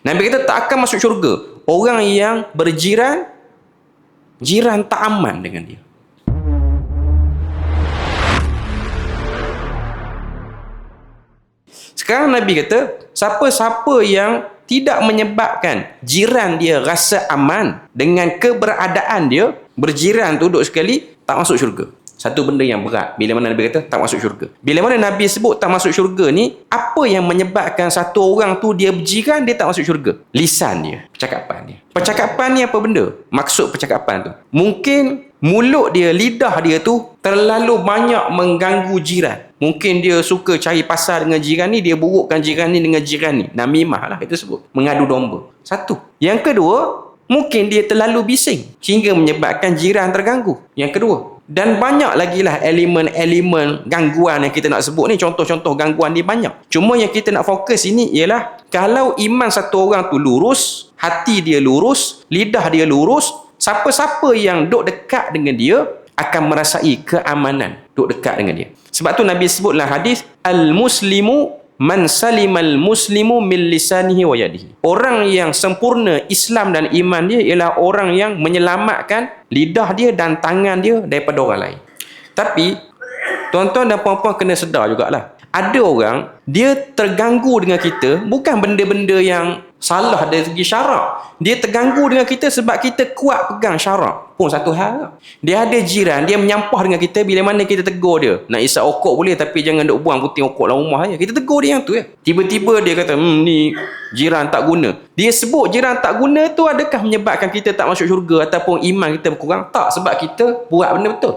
Nabi kata tak akan masuk syurga orang yang berjiran jiran tak aman dengan dia. Sekarang Nabi kata, siapa-siapa yang tidak menyebabkan jiran dia rasa aman dengan keberadaan dia, berjiran tu duduk sekali, tak masuk syurga. Satu benda yang berat. Bila mana Nabi kata, tak masuk syurga. Bila mana Nabi sebut tak masuk syurga ni, apa yang menyebabkan satu orang tu dia berjiran, dia tak masuk syurga? Lisan dia. Percakapan dia. Percakapan ni apa benda? Maksud percakapan tu. Mungkin mulut dia, lidah dia tu terlalu banyak mengganggu jiran. Mungkin dia suka cari pasal dengan jiran ni, dia burukkan jiran ni dengan jiran ni. Namimah lah kita sebut. Mengadu domba. Satu. Yang kedua, mungkin dia terlalu bising sehingga menyebabkan jiran terganggu. Yang kedua. Dan banyak lagi lah elemen-elemen gangguan yang kita nak sebut ni. Contoh-contoh gangguan ni banyak. Cuma yang kita nak fokus ini ialah kalau iman satu orang tu lurus, hati dia lurus, lidah dia lurus, siapa-siapa yang duduk dekat dengan dia akan merasai keamanan duduk dekat dengan dia. Sebab tu Nabi sebutlah hadis al-muslimu man salimal muslimu min lisanihi wa yadihi. Orang yang sempurna Islam dan iman dia ialah orang yang menyelamatkan lidah dia dan tangan dia daripada orang lain. Tapi tuan-tuan dan puan-puan kena sedar jugalah. Ada orang dia terganggu dengan kita bukan benda-benda yang salah dari segi syarak. Dia terganggu dengan kita sebab kita kuat pegang syarak. Pun satu hal. Dia ada jiran, dia menyampah dengan kita bila mana kita tegur dia. Nak isap okok boleh tapi jangan duk buang puting okok dalam rumah je. Kita tegur dia yang tu ya. Tiba-tiba dia kata, hmm ni jiran tak guna. Dia sebut jiran tak guna tu adakah menyebabkan kita tak masuk syurga ataupun iman kita berkurang? Tak, sebab kita buat benda betul.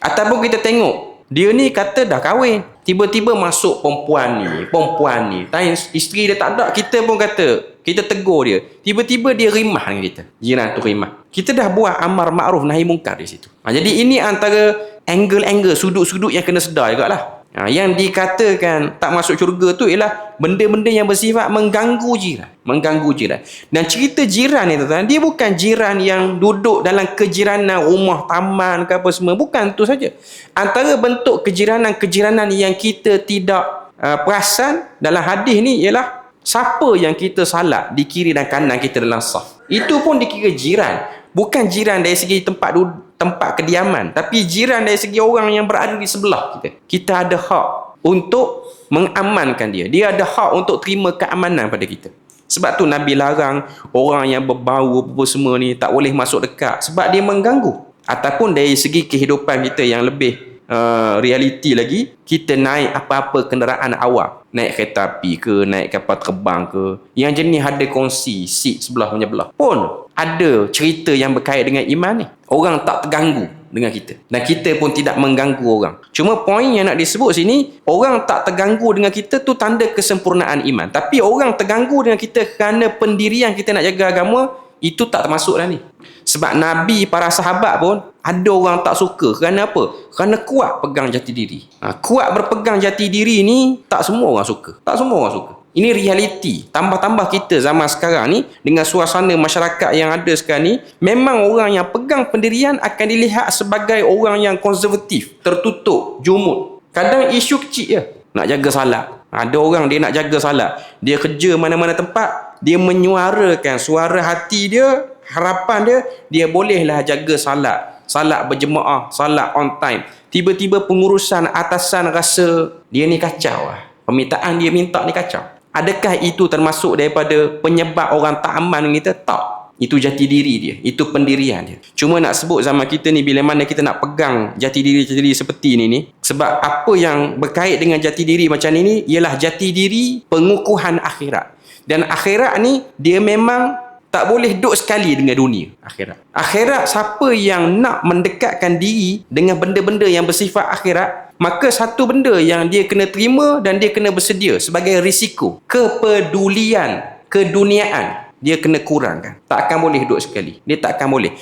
Ataupun kita tengok, dia ni kata dah kahwin. Tiba-tiba masuk perempuan ni, perempuan ni. Tanya isteri dia tak ada, kita pun kata, kita tegur dia. Tiba-tiba dia rimah dengan kita. Jiran tu rimah. Kita dah buat amar ma'ruf nahi mungkar di situ. Ha, jadi ini antara angle-angle, sudut-sudut yang kena sedar juga lah. Ha, yang dikatakan tak masuk syurga tu ialah benda-benda yang bersifat mengganggu jiran. Mengganggu jiran. Dan cerita jiran ni tuan dia bukan jiran yang duduk dalam kejiranan rumah, taman ke apa semua. Bukan tu saja. Antara bentuk kejiranan-kejiranan yang kita tidak uh, perasan dalam hadis ni ialah siapa yang kita salat di kiri dan kanan kita dalam saf. Itu pun dikira jiran. Bukan jiran dari segi tempat duduk tempat kediaman. Tapi jiran dari segi orang yang berada di sebelah kita kita ada hak untuk mengamankan dia. Dia ada hak untuk terima keamanan pada kita. Sebab tu Nabi larang orang yang berbau apa semua ni tak boleh masuk dekat. Sebab dia mengganggu. Ataupun dari segi kehidupan kita yang lebih Uh, realiti lagi kita naik apa-apa kenderaan awam naik kereta api ke naik kapal terbang ke. Yang jenis ada kongsi seat sebelah menyebelah pun ada cerita yang berkait dengan iman ni orang tak terganggu dengan kita dan kita pun tidak mengganggu orang cuma poin yang nak disebut sini orang tak terganggu dengan kita tu tanda kesempurnaan iman tapi orang terganggu dengan kita kerana pendirian kita nak jaga agama itu tak termasuk dah ni sebab Nabi para sahabat pun ada orang tak suka kerana apa? Kerana kuat pegang jati diri. Ha, kuat berpegang jati diri ni tak semua orang suka. Tak semua orang suka. Ini realiti. Tambah-tambah kita zaman sekarang ni dengan suasana masyarakat yang ada sekarang ni, memang orang yang pegang pendirian akan dilihat sebagai orang yang konservatif, tertutup, jumut. Kadang isu kecil je. Nak jaga salat. Ada orang dia nak jaga salat. Dia kerja mana-mana tempat, dia menyuarakan suara hati dia harapan dia dia bolehlah jaga salat salat berjemaah salat on time tiba-tiba pengurusan atasan rasa dia ni kacau lah permintaan dia minta ni kacau adakah itu termasuk daripada penyebab orang tak aman kita? Tak. Itu jati diri dia. Itu pendirian dia. Cuma nak sebut zaman kita ni bila mana kita nak pegang jati diri jati diri seperti ini ni sebab apa yang berkait dengan jati diri macam ini ialah jati diri pengukuhan akhirat. Dan akhirat ni dia memang tak boleh duduk sekali dengan dunia akhirat. Akhirat siapa yang nak mendekatkan diri dengan benda-benda yang bersifat akhirat, maka satu benda yang dia kena terima dan dia kena bersedia sebagai risiko, kepedulian, keduniaan, dia kena kurangkan. Tak akan boleh duduk sekali. Dia tak akan boleh.